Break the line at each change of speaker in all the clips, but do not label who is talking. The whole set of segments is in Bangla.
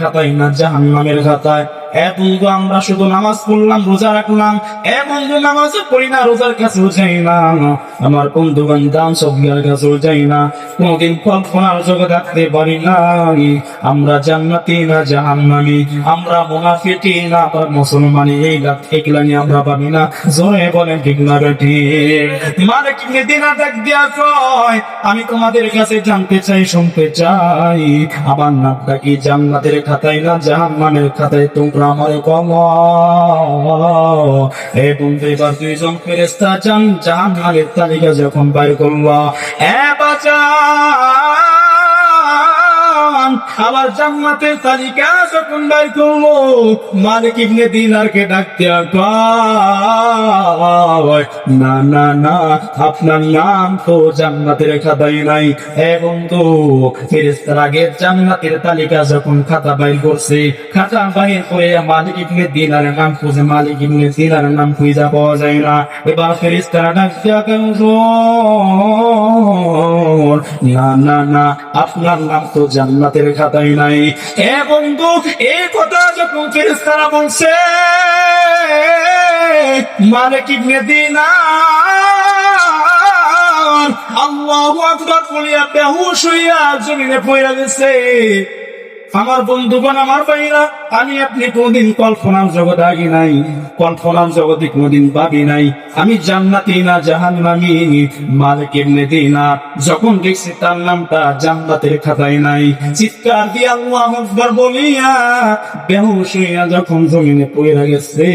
খাতায় না জাহান্নামের খাতায়। আমরা শুধু নামাজ পড়লাম, রোজা রাখলাম। নামাজ পড়ি না, রোজার কাছেও যাই না। আমার কাছেও যাই না। কোনদিন কল্পনার রাখতে পারি আমরা জান্নাতি না জাহান্নামি, আমরা না, আবার মুসলমানি, এই এগুলা নিয়ে আমরা না। দিনা দিয়া কয়, আমি তোমাদের কাছে জানতে চাই, শুনতে চাই। আমার নামটা কি জান্নাতের খাতায় না জাহান্নামের খাতায়? তোমরা আমার কম এ বন্ধু, এবার দুইজন ফেরেস্তা যান জাহান্নামের তালিকা যখন বাইর করল এ বাঁচা আবার জান্নাতের তালিকা যখন বের করল মালিক ইবনে দিনারকে ডাকতে কয়, না না না, আপনার নাম তো জান্নাতের খাতায় নাই। এবং তো ফেরেস্তার আগে জান্নাতের তালিকা যখন খাতা বাইর করছে, খাতা বাইর করে মালিক ইবনে দিনারের নাম খুঁজে, মালিক ইবনে দিনারের নাম খুঁজে পাওয়া যায় না। এবার ফেরেস্তারা ডাকতে কেন না না না, আপনার নাম তো জান্নাতের খাতায় নাই। এ বন্ধু এই কথা যখন ফেরেস্তারা বলছে মালিক দিনার। আল্লাহু আকবার বলিয়া বেহুশ হইয়া জমিনে পড়ে গেছে। আমার বন্ধুগণ, আমার ভাইরা আমি আপনি কোনদিন কল্পনার জগৎ আগে নাই, কল্পনার জগতে কোনদিন ভাবি নাই। আমি জান্নাতি না জাহান্নামি, মালিক এমনি দিই না যখন দেখছি তার নামটা জান্নাতের খাতায় নাই। চিৎকার দিয়ে আল্লাহ আকবার বলিয়া বেহুশ হইয়া যখন জমিনে পড়ে গেছে,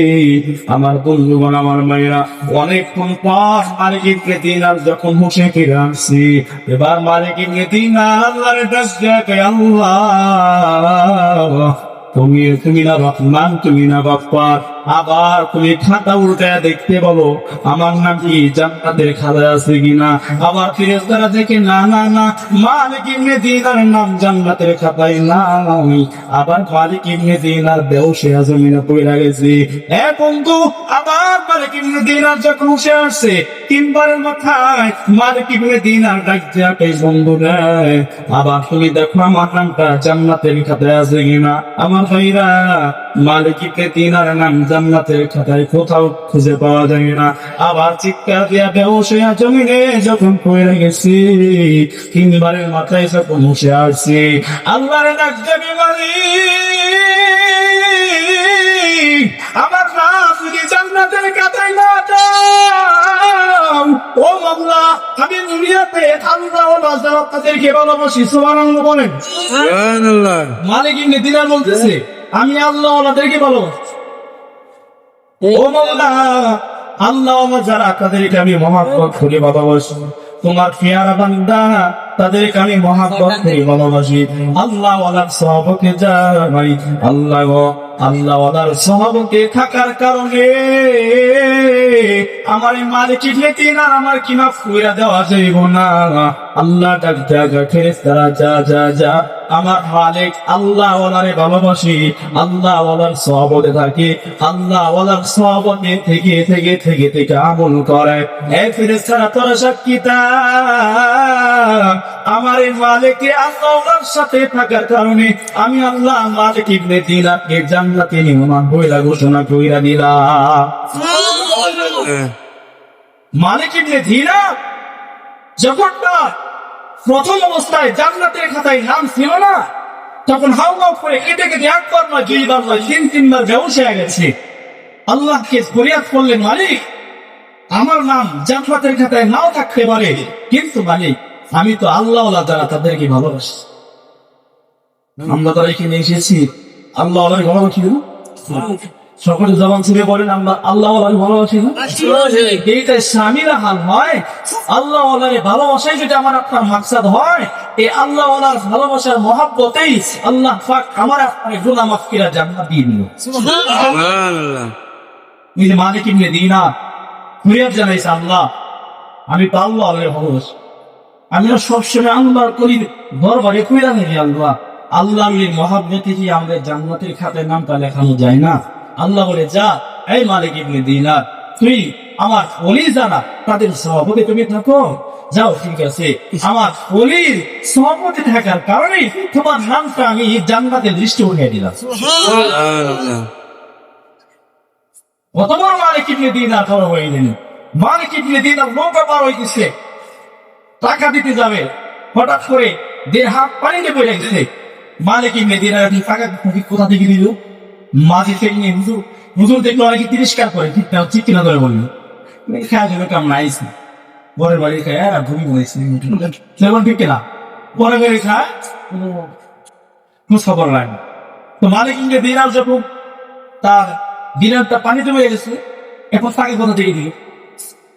আমার বন্ধুগণ, আমার ভাইরা অনেকক্ষণ পর মালিক ইবনে দিনার যখন হুশে ফিরে আসছি, এবার মালিক ইবনে দিনার আল্লাহর ডাক আল্লাহ! তুমি তুমি না রহমান তুমি না গফফার আবার তুমি খাতা উল্টায় দেখতে বলো, আমার নাম কি? জান্নাতের খাতায় আছে কিনা? আবার ফেরেশতারা দেখে, না না না, মালিক ইবনে দিনার নাম জান্নাতের খাতায় নাই। আবার মালিক ইবনে দিনার বেউসে জমিনে পড়ে গেছে। এ বন্ধু, আবার মালিক ইবনে দিনার যখন উঠে আসছে, তিনবারের মাথায় মালিক ইবনে দিনার ডাক দিয়া বন্ধু রে। আবার তুমি দেখো, আমার নামটা জান্নাতের খাতায় আছে কিনা? আমার ভাইরা, মালিক ইবনে দিনার নাম জান্নাতের খাতায় কোথাও খুঁজে পাওয়া যায় না। আবার চিৎকার দিয়া বেউসে জমিনে যখন পড়ে গেছি তিনবারের মাথায় যখন উঠে আসছি আল্লাহর ডাক দেবে আমার নাম যদি জান্নাতের খাতায় না ও মামলা আমি দুনিয়াতে আল্লাহ ও রাজা আপনাদেরকে ভালোবাসি সুবহানাল্লাহ বলেন।
সুবহানাল্লাহ।
মালিক ইবনে দিনার বলতেছে আমি আল্লাহ ওনাদেরকে ভালোবাসি। আল্লাহ আমার যারা, তাদেরকে আমি মহাব্বত করে, ভালোবাসি। তোমার পেয়ারা বান্দা, তাদেরকে আমি মহাব্বত করে, ভালোবাসি। আল্লাহ ওনার সহবকে যাই আল্লাহ আল্লাহ ওনার সহবকে থাকার কারণে আমার মালিক ইবনে আর আমার কিনা ফুইরা দেওয়া যাইব না? আল্লাহ ডাক জায়গা ফেরেস্তারা যা যা যা। আমার মালিক আল্লাহ ওনারে ভালোবাসি, আল্লাহ ওনার সহবতে থাকি, আল্লাহ ওনার সহবতে থেকে থেকে থেকে থেকে আমল করে। এ ফেরেস্তারা তোরা সাক্ষীতা আমার এই মালিকে আল্লাহ ওনার সাথে থাকার কারণে আমি আল্লাহ মালিক ইবনে দিনাকে জান্নাতে নিয়মান বইলা ঘোষণা কইরা দিলাম। মালিক ইবনে দিনা যখন প্রথম অবস্থায় জান্নাতের খাতায় নাম ছিল না, তখন হাউ হাউ করে কেটে কেটে একবার নয় দুইবার নয় তিন, তিনবার ব্যবসা হয়ে গেছে। আল্লাহকে ফরিয়াদ করলেন মালিক, আমার নাম জান্নাতের খাতায় নাও থাকতে পারে। কিন্তু মালিক আমি তো আল্লাহ যারা তাদেরকে ভালোবাসি। আমরা তারা এখানে এসেছি আল্লাহ ভালোবাসি সকলে জবান ছেড়ে বলেন আমরা আল্লাহ ভালোবাসি না এইটাই স্বামীরা হাল হয় আল্লাহ ভালোবাসাই যদি আমার আপনার মাকসাদ হয় এই আল্লাহ ভালোবাসার মহাব্বতেই আল্লাহ পাক আমার আপনার গুনা মাফ কিরা জান্নাত দিয়ে দিল। যে মালিক ইবনে দিনা ফরিয়াদ জানাইছে আল্লাহ আমি তো আল্লাহ আল্লাহ ভালোবাসি। আমি না সবসময় আল্লাহর করি দরবারে কইরা থাকি আল্লাহ। আল্লাহ আমি মহাব্বতে কি আমাদের জান্নাতের খাতায় নামটা লেখানো যায় না। আল্লাহ বলে, যা, এই মালিক ইবনে দিনার, তুই আমার অলি জানা, তাদের সভাপতি তুমি থাকো। যাও, ঠিক আছে। আমার অলির সভাপতি থাকার কারণে তোমার নামটা আমি জান্নাতের দৃষ্টি উঠিয়ে দিলাম। কত মালিক ইবনে দিনার বড় হয়ে গেলেন। মালিক ইবনে দিনার নৌকা পার হইতেছে। টাকা দিতে যাবে। হঠাৎ করে দেড় হাত পানিতে পড়ে গেছে। মালিক ইবনে দিনার টাকা কোথা থেকে দিল মাঝে থেকে নিয়ে হুজুর হুজুর দেখল অনেকে তিরস্কার করে, ঠিক না ঠিক কিনা ধরে বলল। খাওয়া যাবে কাম নাইস বরের বাড়ি খায় আর ভূমি বলেছে যেমন ঠিক কিনা? পরে বাড়ি খায় কোনো খবর নাই তো মালিক ইবনে দিনার যখন তার দিনারটা পানিতে হয়ে গেছে এখন তাকে কোথা থেকে দিল?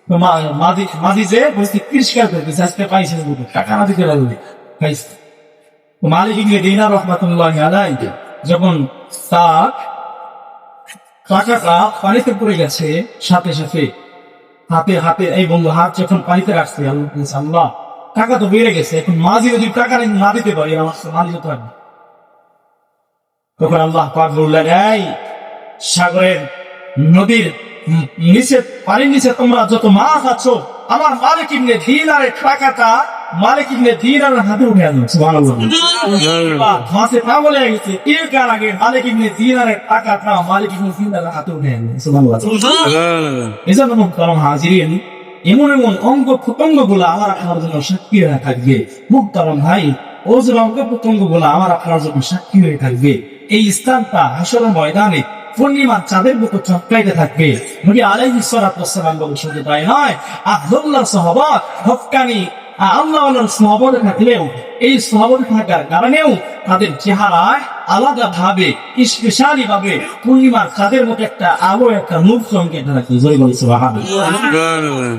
তো মা- মাঝি মাঝি যে বলছি পরিষ্কার করতেছে আজকে পাইছে বলে। টাকা না দিতে লাগবে পাইছে। মালিক ইবনে দিনার রহমাতুল্লাহ আলাই যখন তার টাকাটা পানিতে পড়ে গেছে সাথে সাথে হাতে হাতে এই বন্ধু হাত যখন পানিতে রাখছে আল্লাহ টাকা তো বেড়ে গেছে এখন মাঝি যদি টাকা না দিতে পারি আমার মাঝি তো পারবে তখন আল্লাহ পাক বললেন এই সাগরের নদীর নিচে পানির নিচে তোমরা যত মাছ আছো আমার মালিক ইবনে দিনারের টাকাটা মালিক ইবনে দিনারের হাতে উঠে আনো সুবহানাল্লাহ। মাসে পা বলে গেছে এর কার আগে মালিক ইবনে দিনারের টাকাটা মালিক ইবনে দিনারের হাতে উঠে আনো সুবহানাল্লাহ।
সুবহানাল্লাহ।
এজন্য মুক্তারম হাজিরিন এমন এমন অঙ্গ প্রত্যঙ্গগুলো আমার আপনার জন্য সাক্ষী হয়ে থাকবে। মুক্তারম ভাই ও যে অঙ্গ প্রত্যঙ্গগুলো আমার আপনার জন্য সাক্ষী হয়ে থাকবে এই স্থানটা আসলে ময়দানে পূর্ণিমার চাঁদের মতো চমকাইতে থাকবে। নবী ওয়াসসালাম বলে শুধু তাই নয় আহলুল্লাহ সাহাবাত হক্কানি আল্লাহ আল্লাহর থাকলেও এই থাকার কারণেও তাদের চেহারায় আলাদা ভাবে স্পেশালি ভাবে পূর্ণিমার চাঁদের মতো একটা আলো একটা মুখ চমকে থাকে জয় বলে সুবহানাল্লাহ।
সুবহানাল্লাহ।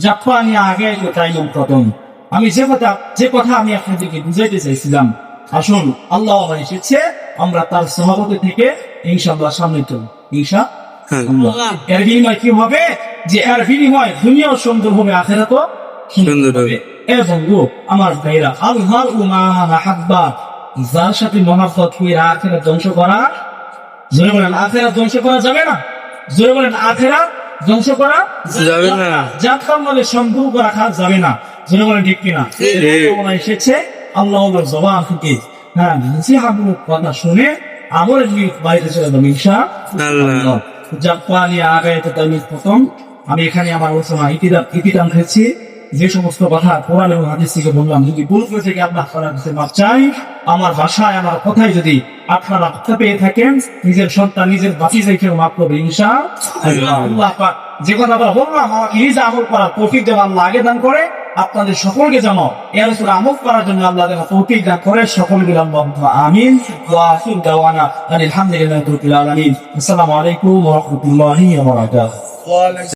জাপানি আগে চাইলাম প্রথম আমি যে কথা যে কথা আমি আপনাদেরকে বুঝাইতে চাইছিলাম আসুন আল্লাহ এসেছে আমরা তার সভাপতি থেকে ইনশাআল্লাহ সামনে চলব ইনশা আল্লাহ। এর বিনিময় কি হবে? যে এর বিনিময় দুনিয়াও সুন্দর হবে আখেরা তো
সুন্দর হবে।
এ বন্ধু আমার ভাইরা আল্লাহর উমা হাব্বা যার সাথে মহাব্বত হয়ে আখেরা ধ্বংস করা জোরে বলেন আখেরা ধ্বংস করা যাবে না? জোরে বলেন আখেরা ধ্বংস করা
যাবে না।
মধ্যে সম্পর্ক রাখা যাবে না। যেটা বলে ঠিক কিনা? এসেছে আল্লাহ জবান থেকে। হ্যাঁ কথা শুনে চলে যাবে। জাপানি প্রথম। আমি এখানে আমার আলোচনা ইতিদাম খেয়েছি। যে সমস্ত কথা কোরআন এবং হাদিস থেকে বললাম যদি ভুল করে থেকে আল্লাহ তাআলার কাছে মাপ চাই আমার ভাষায় আমার কথায় যদি আপনারা কথা পেয়ে থাকেন নিজের সন্তান নিজের বাঁচি রেখে মাপ করবে ইনশা আল্লাহ। যে কথা বললাম আমাকে নিজে আমল করার তৌফিক যেন আল্লাহ আগে দান করে। আপনাদের সকলকে যেন এর উপর আমল করার জন্য আল্লাহ যেন তৌফিক দান করে। সকলকে আল্লাহ আমিন। আলহামদুলিল্লাহি আসসালামু আলাইকুম ওয়া রাহমাতুল্লাহি ওয়া বারাকাতুহু।